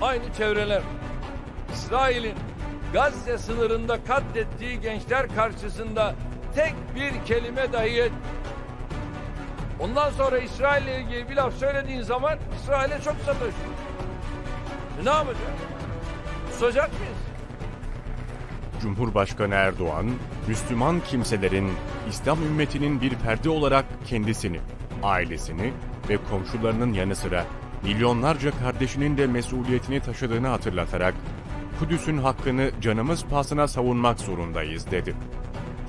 aynı çevreler. İsrail'in Gazze sınırında katlettiği gençler karşısında tek bir kelime dahi et. Ondan sonra İsrail'le ilgili bir laf söylediğin zaman İsrail'e çok sataşıyor. E ne yapacağız? Susacak mıyız? Cumhurbaşkanı Erdoğan, Müslüman kimselerin İslam ümmetinin bir ferdi olarak kendisini, ailesini ve komşularının yanı sıra milyonlarca kardeşinin de mesuliyetini taşıdığını hatırlatarak Kudüs'ün hakkını canımız pahasına savunmak zorundayız dedi.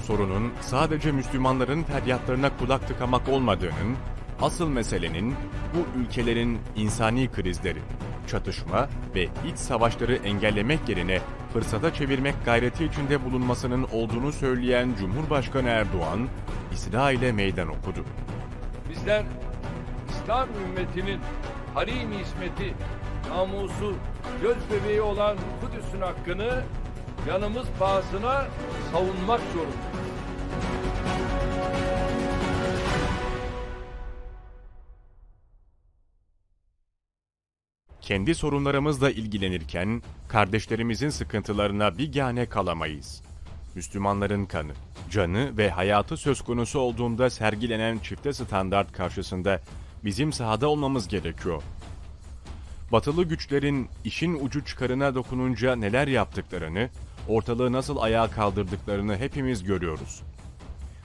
Sorunun sadece Müslümanların feryatlarına kulak tıkamak olmadığının, asıl meselenin bu ülkelerin insani krizleri, çatışma ve iç savaşları engellemek yerine fırsata çevirmek gayreti içinde bulunmasının olduğunu söyleyen Cumhurbaşkanı Erdoğan, İsrail'e meydan okudu. Bizler İslam ümmetinin harim ismeti, namusu, göz bebeği olan Kudüs'ün hakkını yanımız pahasına savunmak zorundayız. Kendi sorunlarımızla ilgilenirken kardeşlerimizin sıkıntılarına bigane kalamayız. Müslümanların kanı, canı ve hayatı söz konusu olduğunda sergilenen çifte standart karşısında bizim sahada olmamız gerekiyor. Batılı güçlerin işin ucu çıkarına dokununca neler yaptıklarını, ortalığı nasıl ayağa kaldırdıklarını hepimiz görüyoruz.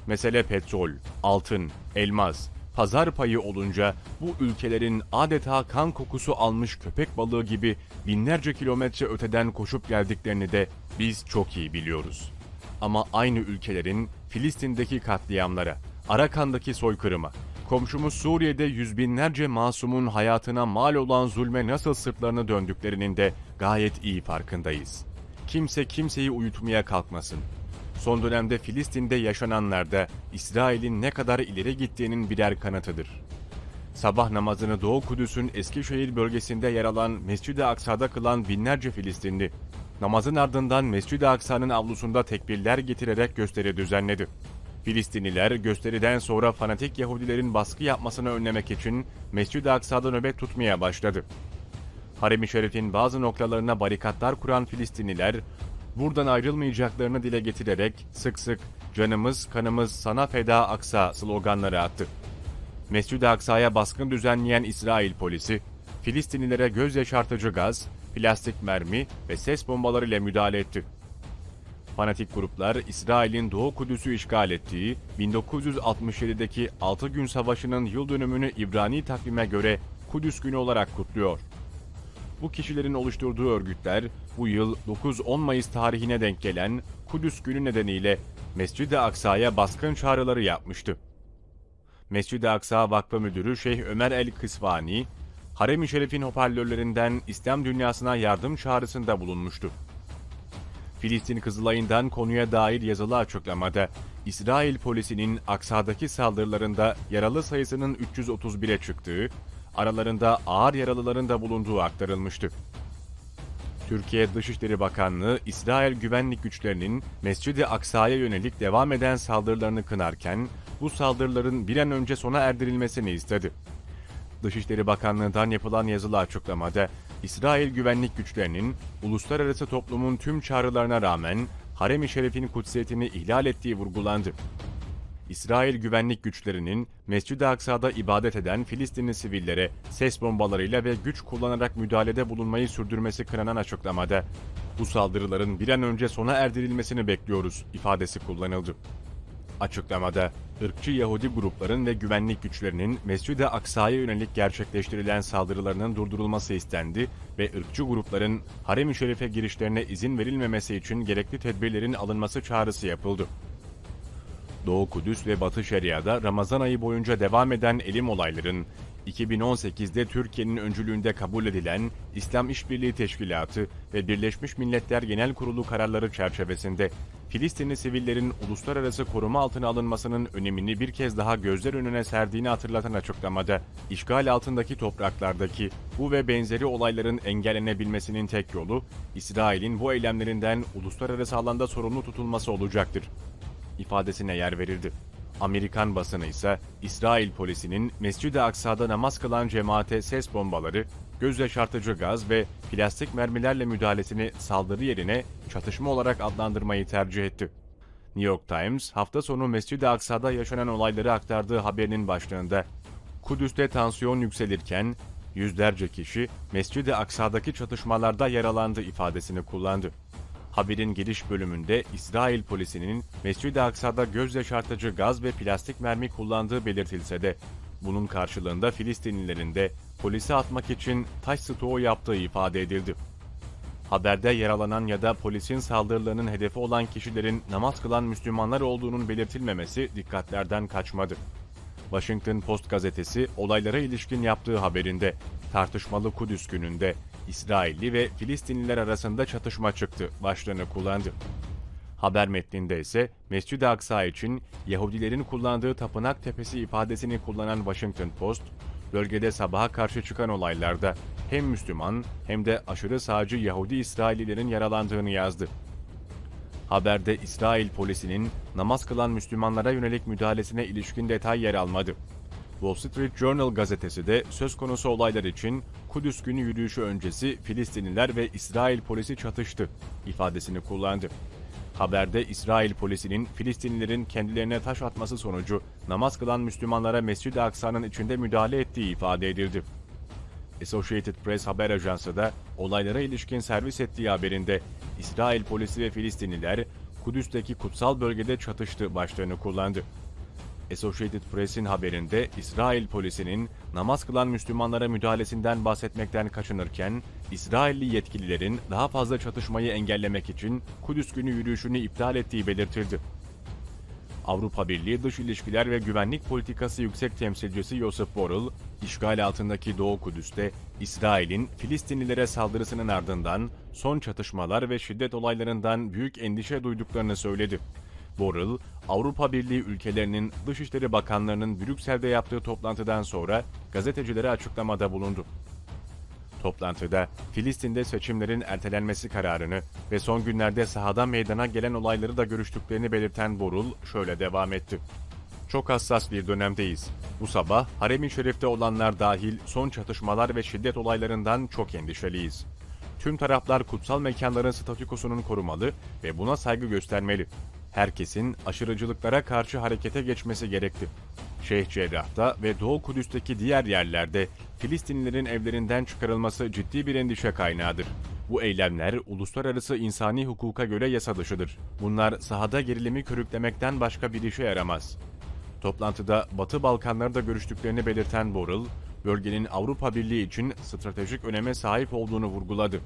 Mesele petrol, altın, elmas, pazar payı olunca bu ülkelerin adeta kan kokusu almış köpek balığı gibi binlerce kilometre öteden koşup geldiklerini de biz çok iyi biliyoruz. Ama aynı ülkelerin Filistin'deki katliamlara, Arakan'daki soykırıma, komşumuz Suriye'de yüz binlerce masumun hayatına mal olan zulme nasıl sırtlarını döndüklerinin de gayet iyi farkındayız. Kimse kimseyi uyutmaya kalkmasın. Son dönemde Filistin'de yaşananlar da İsrail'in ne kadar ileri gittiğinin birer kanıtıdır. Sabah namazını Doğu Kudüs'ün Eskişehir bölgesinde yer alan Mescid-i Aksa'da kılan binlerce Filistinli, namazın ardından Mescid-i Aksa'nın avlusunda tekbirler getirerek gösteri düzenledi. Filistinliler gösteriden sonra fanatik Yahudilerin baskı yapmasını önlemek için Mescid-i Aksa'da nöbet tutmaya başladı. Harem-i Şerif'in bazı noktalarına barikatlar kuran Filistinliler, buradan ayrılmayacaklarını dile getirerek sık sık canımız kanımız sana feda aksa sloganları attı. Mescid-i Aksa'ya baskın düzenleyen İsrail polisi, Filistinlilere göz yaşartıcı gaz, plastik mermi ve ses bombaları ile müdahale etti. Fanatik gruplar İsrail'in Doğu Kudüs'ü işgal ettiği 1967'deki 6 gün savaşının yıl dönümünü İbrani takvime göre Kudüs günü olarak kutluyor. Bu kişilerin oluşturduğu örgütler bu yıl 9-10 Mayıs tarihine denk gelen Kudüs günü nedeniyle Mescid-i Aksa'ya baskın çağrıları yapmıştı. Mescid-i Aksa Vakfı Müdürü Şeyh Ömer El Kısvani, Harem-i Şerif'in hoparlörlerinden İslam dünyasına yardım çağrısında bulunmuştu. Filistin Kızılay'ından konuya dair yazılı açıklamada, İsrail polisinin Aksa'daki saldırılarında yaralı sayısının 331'e çıktığı, aralarında ağır yaralıların da bulunduğu aktarılmıştı. Türkiye Dışişleri Bakanlığı, İsrail güvenlik güçlerinin Mescid-i Aksa'ya yönelik devam eden saldırılarını kınarken, bu saldırıların bir an önce sona erdirilmesini istedi. Dışişleri Bakanlığı'ndan yapılan yazılı açıklamada, İsrail güvenlik güçlerinin uluslararası toplumun tüm çağrılarına rağmen Harem-i Şerif'in kutsiyetini ihlal ettiği vurgulandı. İsrail güvenlik güçlerinin Mescid-i Aksa'da ibadet eden Filistinli sivillere ses bombalarıyla ve güç kullanarak müdahalede bulunmayı sürdürmesi kınanan açıklamada, bu saldırıların bir an önce sona erdirilmesini bekliyoruz ifadesi kullanıldı. Açıklamada, ırkçı Yahudi grupların ve güvenlik güçlerinin Mescid-i Aksa'ya yönelik gerçekleştirilen saldırılarının durdurulması istendi ve ırkçı grupların Harem-i Şerif'e girişlerine izin verilmemesi için gerekli tedbirlerin alınması çağrısı yapıldı. Doğu Kudüs ve Batı Şeria'da Ramazan ayı boyunca devam eden elim olayların 2018'de Türkiye'nin öncülüğünde kabul edilen İslam İşbirliği Teşkilatı ve Birleşmiş Milletler Genel Kurulu kararları çerçevesinde Filistinli sivillerin uluslararası koruma altına alınmasının önemini bir kez daha gözler önüne serdiğini hatırlatan açıklamada, işgal altındaki topraklardaki bu ve benzeri olayların engellenebilmesinin tek yolu, İsrail'in bu eylemlerinden uluslararası alanda sorumlu tutulması olacaktır ifadesine yer verildi. Amerikan basını ise İsrail polisinin Mescid-i Aksa'da namaz kılan cemaate ses bombaları, göz yaşartıcı gaz ve plastik mermilerle müdahalesini saldırı yerine çatışma olarak adlandırmayı tercih etti. New York Times hafta sonu Mescid-i Aksa'da yaşanan olayları aktardığı haberinin başlığında Kudüs'te tansiyon yükselirken yüzlerce kişi Mescid-i Aksa'daki çatışmalarda yaralandı ifadesini kullandı. Haberin giriş bölümünde İsrail polisinin Mescid-i Aksa'da göz yaşartıcı gaz ve plastik mermi kullandığı belirtilse de bunun karşılığında Filistinlilerin de polisi atmak için taş stoğu yaptığı ifade edildi. Haberde yaralanan ya da polisin saldırılarının hedefi olan kişilerin namaz kılan Müslümanlar olduğunun belirtilmemesi dikkatlerden kaçmadı. Washington Post gazetesi olaylara ilişkin yaptığı haberinde tartışmalı Kudüs gününde İsrailli ve Filistinliler arasında çatışma çıktı başlığını kullandı. Haber metninde ise Mescid-i Aksa için Yahudilerin kullandığı tapınak tepesi ifadesini kullanan Washington Post, bölgede sabaha karşı çıkan olaylarda hem Müslüman hem de aşırı sağcı Yahudi İsraillilerin yaralandığını yazdı. Haberde İsrail polisinin namaz kılan Müslümanlara yönelik müdahalesine ilişkin detay yer almadı. Wall Street Journal gazetesi de söz konusu olaylar için Kudüs günü yürüyüşü öncesi Filistinliler ve İsrail polisi çatıştı ifadesini kullandı. Haberde İsrail polisinin Filistinlilerin kendilerine taş atması sonucu namaz kılan Müslümanlara Mescid-i Aksa'nın içinde müdahale ettiği ifade edildi. Associated Press haber ajansı da olaylara ilişkin servis ettiği haberinde İsrail polisi ve Filistinliler Kudüs'teki kutsal bölgede çatıştı başlığını kullandı. Associated Press'in haberinde İsrail polisinin namaz kılan Müslümanlara müdahalesinden bahsetmekten kaçınırken, İsrailli yetkililerin daha fazla çatışmayı engellemek için Kudüs günü yürüyüşünü iptal ettiği belirtildi. Avrupa Birliği Dış İlişkiler ve Güvenlik Politikası Yüksek Temsilcisi Josep Borrell, işgal altındaki Doğu Kudüs'te İsrail'in Filistinlilere saldırısının ardından son çatışmalar ve şiddet olaylarından büyük endişe duyduklarını söyledi. Borrell, Avrupa Birliği ülkelerinin Dışişleri Bakanlarının Brüksel'de yaptığı toplantıdan sonra gazetecilere açıklamada bulundu. Toplantıda Filistin'de seçimlerin ertelenmesi kararını ve son günlerde sahadan meydana gelen olayları da görüştüklerini belirten Borul şöyle devam etti. Çok hassas bir dönemdeyiz. Bu sabah Harem-i Şerif'te olanlar dahil son çatışmalar ve şiddet olaylarından çok endişeliyiz. Tüm taraflar kutsal mekanların statükosunun korumalı ve buna saygı göstermeli. Herkesin aşırıcılıklara karşı harekete geçmesi gerekti. Şeyh Cerrah'ta ve Doğu Kudüs'teki diğer yerlerde Filistinlilerin evlerinden çıkarılması ciddi bir endişe kaynağıdır. Bu eylemler uluslararası insani hukuka göre yasa dışıdır. Bunlar sahada gerilimi körüklemekten başka bir işe yaramaz. Toplantıda Batı Balkanlarda görüştüklerini belirten Borrell, bölgenin Avrupa Birliği için stratejik öneme sahip olduğunu vurguladı.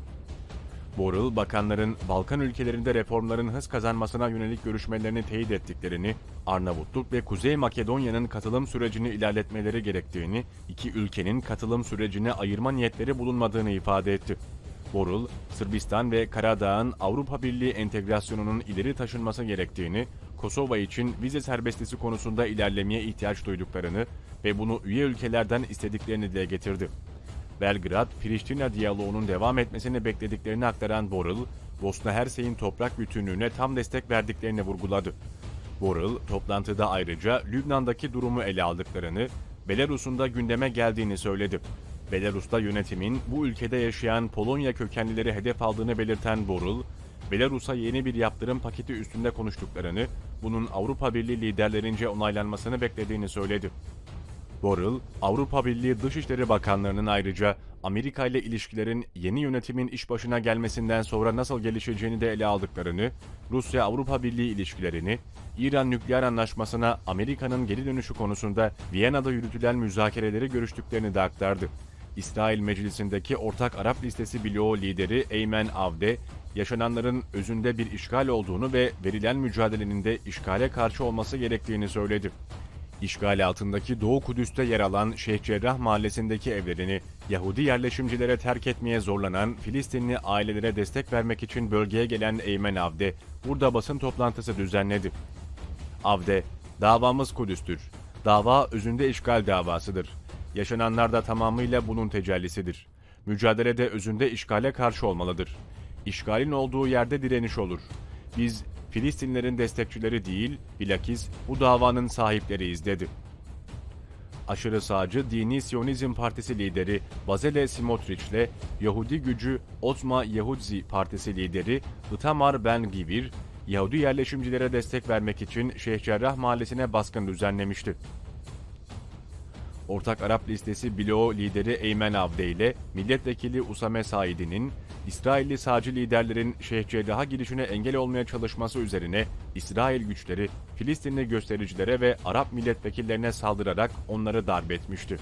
Borrell, bakanların Balkan ülkelerinde reformların hız kazanmasına yönelik görüşmelerini teyit ettiklerini, Arnavutluk ve Kuzey Makedonya'nın katılım sürecini ilerletmeleri gerektiğini, iki ülkenin katılım sürecine ayırma niyetleri bulunmadığını ifade etti. Borrell, Sırbistan ve Karadağ'ın Avrupa Birliği entegrasyonunun ileri taşınması gerektiğini, Kosova için vize serbestisi konusunda ilerlemeye ihtiyaç duyduklarını ve bunu üye ülkelerden istediklerini dile getirdi. Belgrad-Priştina diyaloğunun devam etmesini beklediklerini aktaran Borrell, Bosna Hersey'in toprak bütünlüğüne tam destek verdiklerini vurguladı. Borrell, toplantıda ayrıca Lübnan'daki durumu ele aldıklarını, Belarus'un da gündeme geldiğini söyledi. Belarus'ta yönetimin bu ülkede yaşayan Polonya kökenlileri hedef aldığını belirten Borrell, Belarus'a yeni bir yaptırım paketi üstünde konuştuklarını, bunun Avrupa Birliği liderlerince onaylanmasını beklediğini söyledi. Borrell, Avrupa Birliği Dışişleri Bakanlarının ayrıca Amerika ile ilişkilerin yeni yönetimin iş başına gelmesinden sonra nasıl gelişeceğini de ele aldıklarını, Rusya-Avrupa Birliği ilişkilerini, İran nükleer anlaşmasına Amerika'nın geri dönüşü konusunda Viyana'da yürütülen müzakereleri görüştüklerini de aktardı. İsrail Meclisi'ndeki Ortak Arap Listesi bloğu lideri Eymen Avde, yaşananların özünde bir işgal olduğunu ve verilen mücadelenin de işgale karşı olması gerektiğini söyledi. İşgal altındaki Doğu Kudüs'te yer alan Şeyh Cerrah mahallesindeki evlerini Yahudi yerleşimcilere terk etmeye zorlanan Filistinli ailelere destek vermek için bölgeye gelen Eymen Avde, burada basın toplantısı düzenledi. Avde, davamız Kudüs'tür. Dava özünde işgal davasıdır. Yaşananlar da tamamıyla bunun tecellisidir. Mücadelede özünde işgale karşı olmalıdır. İşgalin olduğu yerde direniş olur. Biz Filistinlerin destekçileri değil, bilakis bu davanın sahipleriyiz dedi. aşırı sağcı Dini Siyonizm Partisi lideri Bazele Smotrich ile Yahudi gücü Otma Yehudzi Partisi lideri Itamar Ben Givir, Yahudi yerleşimcilere destek vermek için Şeyh Cerrah Mahallesi'ne baskın düzenlemişti. Ortak Arap Listesi bloğu lideri Eymen Avde ile milletvekili Usame Said'in İsrailli sağcı liderlerin Şeyh Cerrah'a girişine engel olmaya çalışması üzerine İsrail güçleri Filistinli göstericilere ve Arap milletvekillerine saldırarak onları darp etmişti.